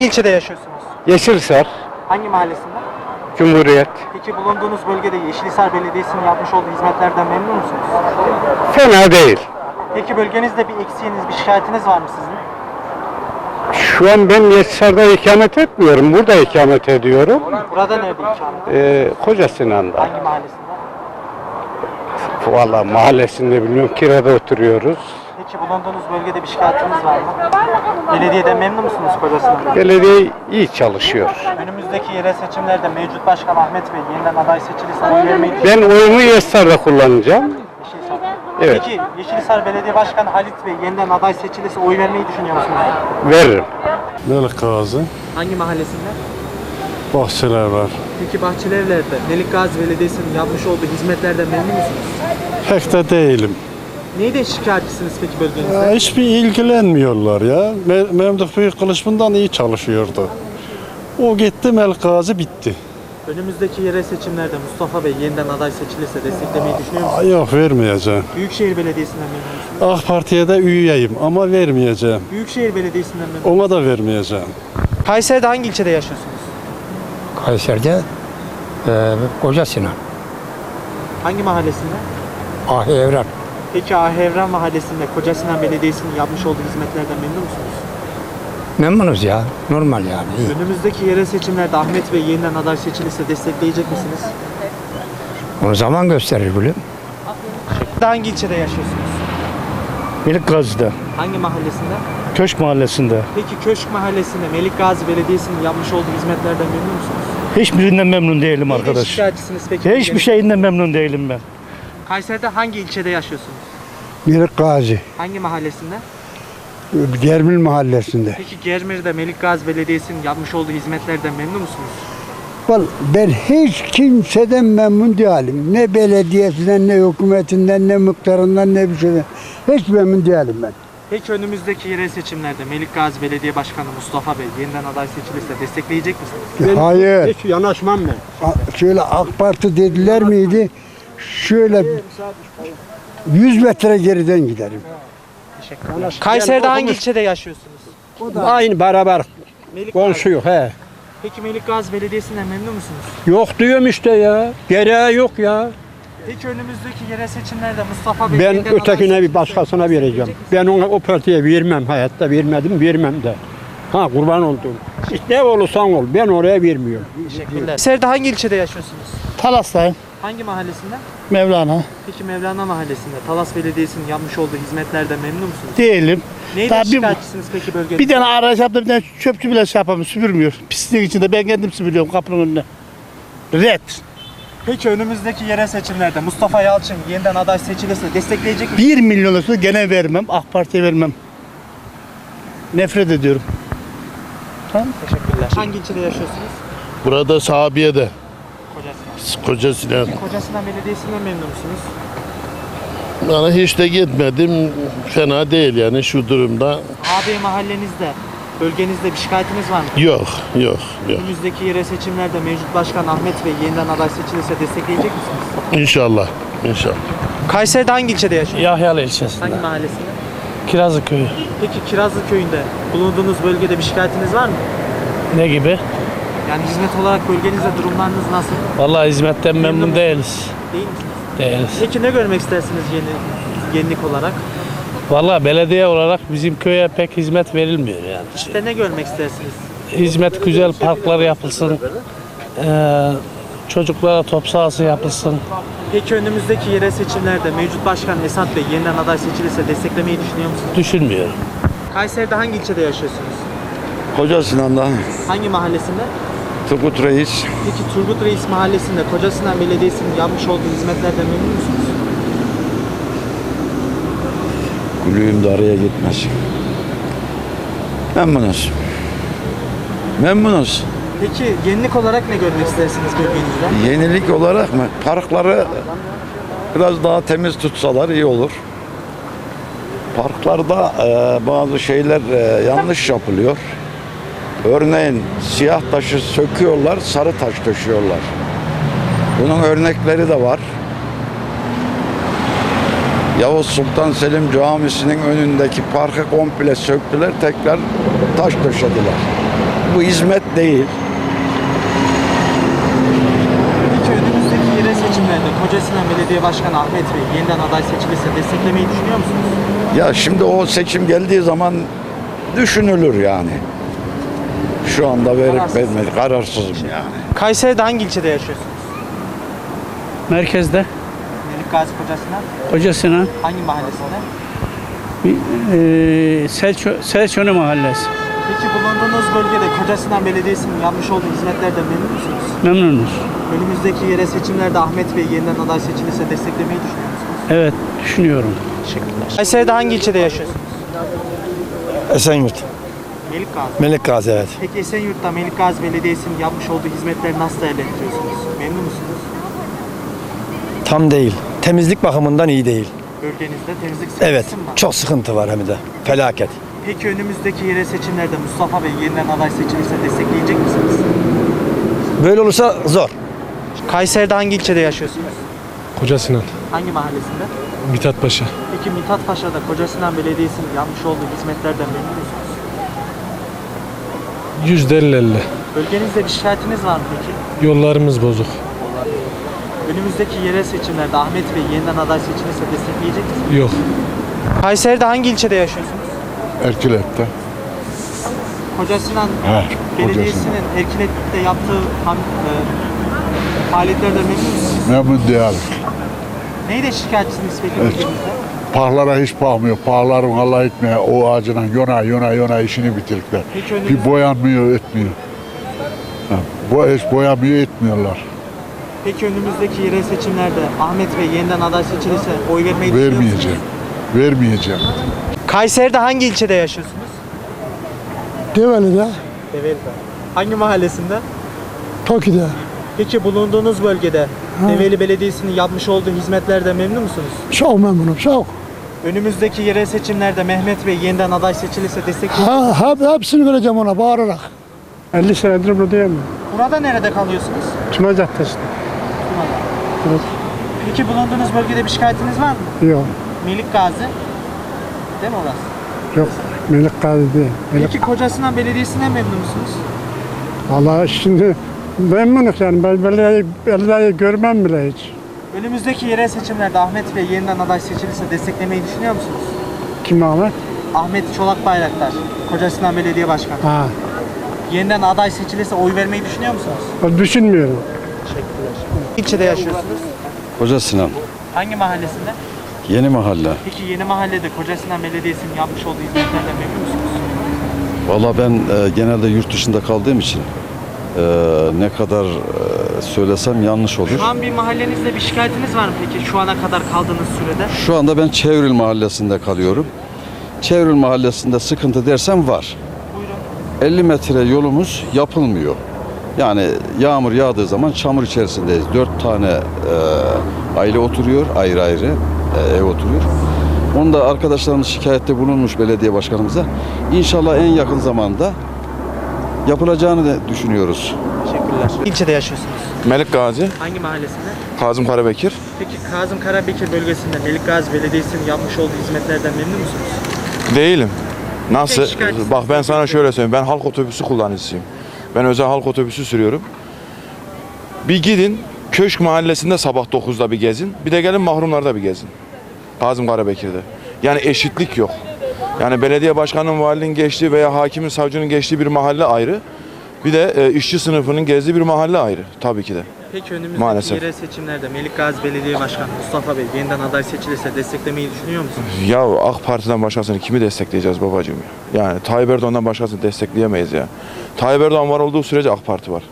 ilçede yaşıyorsunuz? Yeşilsar, Hangi mahallesinde? Cumhuriyet. Peki bulunduğunuz bölgede Yeşilhisar Belediyesi'nin yapmış olduğu hizmetlerden memnun musunuz? Fena değil. Peki bölgenizde bir eksiğiniz, bir şikayetiniz var mı sizin? Şu an ben Yeşilsar'da ikamet etmiyorum. Burada ikamet ediyorum. Burada nerede ikamet? Ee, Koca Sinan'da. Hangi mahallesinde? Valla mahallesinde bilmiyorum kirada oturuyoruz. Peki bulunduğunuz bölgede bir şikayetiniz var mı? Belediyeden memnun musunuz kocasından? Belediye iyi çalışıyor. Önümüzdeki yerel seçimlerde mevcut başkan Ahmet Bey yeniden aday seçilirse oy vermeyi Ben oyumu Yeşilsar'da kullanacağım. Yeşilhisar. Evet. Peki Yeşilhisar Belediye Başkanı Halit Bey yeniden aday seçilirse oy vermeyi düşünüyor musunuz? Veririm. Melik Gazi, Hangi mahallesinde? bahçeler var. Peki Bahçelievler'de Melik Gazi Belediyesi'nin yapmış olduğu hizmetlerden memnun musunuz? Pek de değilim. Neyden şikayetçisiniz peki Ya bölgenizde? hiçbir ilgilenmiyorlar ya. Me- Memduh Büyük Kılıçbından iyi çalışıyordu. O gitti, Melik Gazi bitti. Önümüzdeki yerel seçimlerde Mustafa Bey yeniden aday seçilirse desteklemeyi düşünüyor musunuz? Aa, Yok vermeyeceğim. Büyükşehir Belediyesi'nden memnun musunuz? AK Parti'ye de üyeyim ama vermeyeceğim. Büyükşehir Belediyesi'nden memnun Ona da vermeyeceğim. Kayseri'de hangi ilçede yaşıyorsunuz? Kayseri'de e, Koca Sinan, Hangi mahallesinde? Ahi Evren. Peki Ahevran Mahallesi'nde Koca Sinan Belediyesi'nin yapmış olduğu hizmetlerden memnun musunuz? Memnunuz ya, normal yani. iyi. Önümüzdeki yerel seçimlerde Ahmet Bey yeniden aday seçilirse destekleyecek misiniz? Onu zaman gösterir gülüm. Hangi ilçede yaşıyorsunuz? Melik Gazi'de, Hangi mahallesinde? Köşk Mahallesi'nde. Peki Köşk Mahallesi'nde Melik Gazi Belediyesi'nin yapmış olduğu hizmetlerden memnun musunuz? Hiçbirinden memnun değilim Neyden arkadaş. şikayetçisiniz peki? Hiçbir şeyinden memnun değilim ben. Kayseri'de hangi ilçede yaşıyorsunuz? Melik Gazi, Hangi mahallesinde? Germil Mahallesi'nde. Peki Germir'de Melik Gazi Belediyesi'nin yapmış olduğu hizmetlerden memnun musunuz? Vallahi ben hiç kimseden memnun değilim. Ne belediyesinden, ne hükümetinden, ne muhtarından, ne bir şeyden. Hiç memnun değilim ben. Peki önümüzdeki yerel seçimlerde Melik Gazi Belediye Başkanı Mustafa Bey yeniden aday seçilirse destekleyecek misiniz? Hayır. Hiç yanaşmam ben. A- Şöyle AK Parti dediler miydi? Şöyle 100 metre geriden giderim. Kayseri'de hangi ilçede yaşıyorsunuz? Aynı beraber Melik konuşuyor he. Peki Melik Gazi Belediyesi'nden memnun musunuz? Yok diyorum işte ya. Gereği yok ya. Peki önümüzdeki yerel seçimlerde Mustafa Bey Ben ötekine bir başkasına vereceğim. Ben ona o partiye vermem. Hayatta vermedim, vermem de. Ha kurban oldum. İşte ne olursan ol. Ben oraya vermiyorum. Teşekkürler. Kayseri'de hangi ilçede yaşıyorsunuz? Talas'tayım, Hangi mahallesinde? Mevlana. Peki Mevlana Mahallesi'nde Talas Belediyesi'nin yapmış olduğu hizmetlerden memnun musunuz? Değilim. Neyden Daha bir- şikayetçisiniz peki bölgenizde? Bir tane araç yaptı, bir tane çöpçü bile şey yapamıyor, süpürmüyor. Pisliğin içinde ben kendim süpürüyorum kapının önüne. Red. Peki önümüzdeki yerel seçimlerde Mustafa Yalçın yeniden aday seçilirse destekleyecek misiniz? 1 milyon olsa gene vermem, AK Parti'ye vermem. Nefret ediyorum. Teşekkürler. Hangi ilçede yaşıyorsunuz? Burada Sabiye'de, Kocasinan. Koca Sinan. Kocasinan Belediyesi'nden memnun musunuz? Bana hiç de gitmedim. Fena değil yani şu durumda. AB mahallenizde, bölgenizde bir şikayetiniz var mı? Yok, yok, yok. Önümüzdeki yerel seçimlerde mevcut başkan Ahmet Bey yeniden aday seçilirse destekleyecek misiniz? İnşallah, inşallah. Kayseri'de hangi ilçede yaşıyorsunuz? Yahyalı ilçesinde. Hangi mahallesinde? Kirazlı köyü. Peki Kirazlı köyünde bulunduğunuz bölgede bir şikayetiniz var mı? Ne gibi? Yani hizmet olarak bölgenizde durumlarınız nasıl? Vallahi hizmetten memnun değiliz. Değil misiniz? Değiliz. Peki ne görmek istersiniz yeni yenilik olarak? Vallahi belediye olarak bizim köye pek hizmet verilmiyor yani. İşte ne görmek istersiniz? Hizmet güzel, parklar yapılsın. Ee, çocuklara top sahası yapılsın. Peki önümüzdeki yerel seçimlerde mevcut başkan Esat Bey yeniden aday seçilirse desteklemeyi düşünüyor musunuz? Düşünmüyorum. Kayseri'de hangi ilçede yaşıyorsunuz? Koca Sinan'da Hangi mahallesinde? Turgut Reis Peki Turgut Reis Mahallesi'nde Koca Sinan Belediyesi'nin yapmış olduğu hizmetlerden memnun musunuz? kulübüm de araya gitmez. Memnunuz. Memnunuz. Peki yenilik olarak ne görmek istersiniz bölgenizde? Yenilik olarak mı? Parkları biraz daha temiz tutsalar iyi olur. Parklarda e, bazı şeyler e, yanlış yapılıyor. Örneğin siyah taşı söküyorlar, sarı taş döşüyorlar. Bunun örnekleri de var. Yavuz Sultan Selim Camisi'nin önündeki parkı komple söktüler, tekrar taş döşediler. Bu hizmet değil. Peki önümüzdeki yerel seçimlerde Kocasinan Belediye Başkanı Ahmet Bey yeniden aday seçilirse desteklemeyi düşünüyor musunuz? Ya şimdi o seçim geldiği zaman düşünülür yani. Şu anda verip Kararsız. vermedi. Kararsızım yani. Kayseri'de hangi ilçede yaşıyorsunuz? Merkezde Melik Gazi Kocasinan Kocasinan hangi mahallesinde? e, Selço, Selçone Mahallesi. Peki bulunduğunuz bölgede Kocasinan Belediyesi'nin yapmış olduğu hizmetlerden memnun musunuz? Memnunuz. Önümüzdeki yerel seçimlerde Ahmet Bey yeniden aday seçilirse desteklemeyi düşünüyor musunuz? Evet düşünüyorum. Teşekkürler. Kayseri'de hangi ilçede yaşıyorsunuz? Esenyurt. Melik Gazi. Melik Gazi evet. Peki Esenyurt'ta Melik Gazi Belediyesi'nin yapmış olduğu hizmetleri nasıl değerlendiriyorsunuz? Memnun musunuz? Tam değil. Temizlik bakımından iyi değil. Bölgenizde temizlik sıkıntısı Evet. mı var? Çok sıkıntı var hem de. Felaket. Peki önümüzdeki yerel seçimlerde Mustafa Bey yeniden aday seçilirse destekleyecek misiniz? Böyle olursa zor. Kayseri'de hangi ilçede yaşıyorsunuz? Koca Sinan, Hangi mahallesinde? Mithat Paşa. Peki Mithat Paşa'da Kocasinan Belediyesi'nin yapmış olduğu hizmetlerden memnun musunuz? Yüzde elli elli. Bölgenizde bir şikayetiniz var mı peki? Yollarımız bozuk. Önümüzdeki yerel seçimlerde Ahmet Bey yeniden aday seçilirse destekleyecek misiniz? Yok. Kayseri'de hangi ilçede yaşıyorsunuz? Erkilet'te. Kocasinan Ha, Belediyesi'nin Erkilet'te yaptığı ham, e, faaliyetlerden memnun musunuz? Memnun değil. Neyde şikayetçisiniz peki Evet. bölgenizde? Pahlara hiç bakmıyor. Pahların Allah etmeye o ağacına yona yona yona işini önümüz- Bir boyanmıyor etmiyor. Ha, Bu hiç boyamıyor etmiyorlar. Peki önümüzdeki yerel seçimlerde Ahmet Bey yeniden aday seçilirse oy vermeyi düşünüyor musunuz? Vermeyeceğim. Vermeyeceğim. Kayseri'de hangi ilçede yaşıyorsunuz? Develi'de, Develi'de. Hangi mahallesinde? Toki'de. Peki bulunduğunuz bölgede Develi Belediyesi'nin yapmış olduğu hizmetlerden memnun musunuz? Çok memnunum, çok. Önümüzdeki yerel seçimlerde Mehmet Bey yeniden aday seçilirse destekleyecek? Ha, hep, hepsini vereceğim ona bağırarak. 50 senedir buradayım. Burada nerede kalıyorsunuz? Tuna Caddesi'nde. Evet. Peki bulunduğunuz bölgede bir şikayetiniz var mı? Yok, Melik Gazi. Değil mi orası? yok. Melik Gazi değil. Melik. Peki Kocasinan Belediyesi'ne memnun musunuz? Vallahi şimdi memnunuz yani. Ben belediyeyi, belediyeyi görmem bile hiç. Önümüzdeki yerel seçimlerde Ahmet Bey yeniden aday seçilirse desteklemeyi düşünüyor musunuz? Kim Ahmet? Ahmet Çolak Bayraktar, Kocasinan Belediye Başkanı. Ha, Yeniden aday seçilirse oy vermeyi düşünüyor musunuz? o düşünmüyorum. Teşekkürler. İlçede yaşıyorsunuz. Koca Sinan. Hangi mahallesinde? Yeni mahalle. Peki yeni mahallede Kocasinan Belediyesi'nin yapmış olduğu hizmetlerden memnun musunuz? Valla ben e, genelde yurt dışında kaldığım için e, ne kadar e, söylesem yanlış olur. Şu an bir mahallenizde bir şikayetiniz var mı peki şu ana kadar kaldığınız sürede? Şu anda ben Çevril mahallesinde kalıyorum. Çevril mahallesinde sıkıntı dersem var. Buyurun. 50 metre yolumuz yapılmıyor. Yani yağmur yağdığı zaman çamur içerisindeyiz. Dört tane e, aile oturuyor, ayrı ayrı e, ev oturuyor. Onda arkadaşlarımız şikayette bulunmuş belediye başkanımıza. İnşallah en yakın zamanda yapılacağını da düşünüyoruz. Teşekkürler. İlçede yaşıyorsunuz. Melik Gazi, Hangi mahallesinde? Kazım Karabekir. Peki Kazım Karabekir bölgesinde Melik Gazi Belediyesi'nin yapmış olduğu hizmetlerden memnun musunuz? Değilim. Nasıl? Bak ben sana şöyle söyleyeyim. Ben halk otobüsü kullanıcısıyım. Ben özel halk otobüsü sürüyorum. Bir gidin Köşk mahallesinde sabah 9'da bir gezin. Bir de gelin mahrumlarda bir gezin. Kazım Karabekir'de. Yani eşitlik yok. Yani belediye başkanının valinin geçtiği veya hakimin savcının geçtiği bir mahalle ayrı. Bir de e, işçi sınıfının gezdiği bir mahalle ayrı. Tabii ki de. Peki önümüzdeki Maalesef. yerel seçimlerde Melik Gazi Belediye Başkanı Mustafa Bey yeniden aday seçilirse desteklemeyi düşünüyor musunuz? Ya AK Parti'den başkasını kimi destekleyeceğiz babacığım ya? Yani Tayyip Erdoğan'dan başkasını destekleyemeyiz ya. Tayyip Erdoğan var olduğu sürece AK Parti var.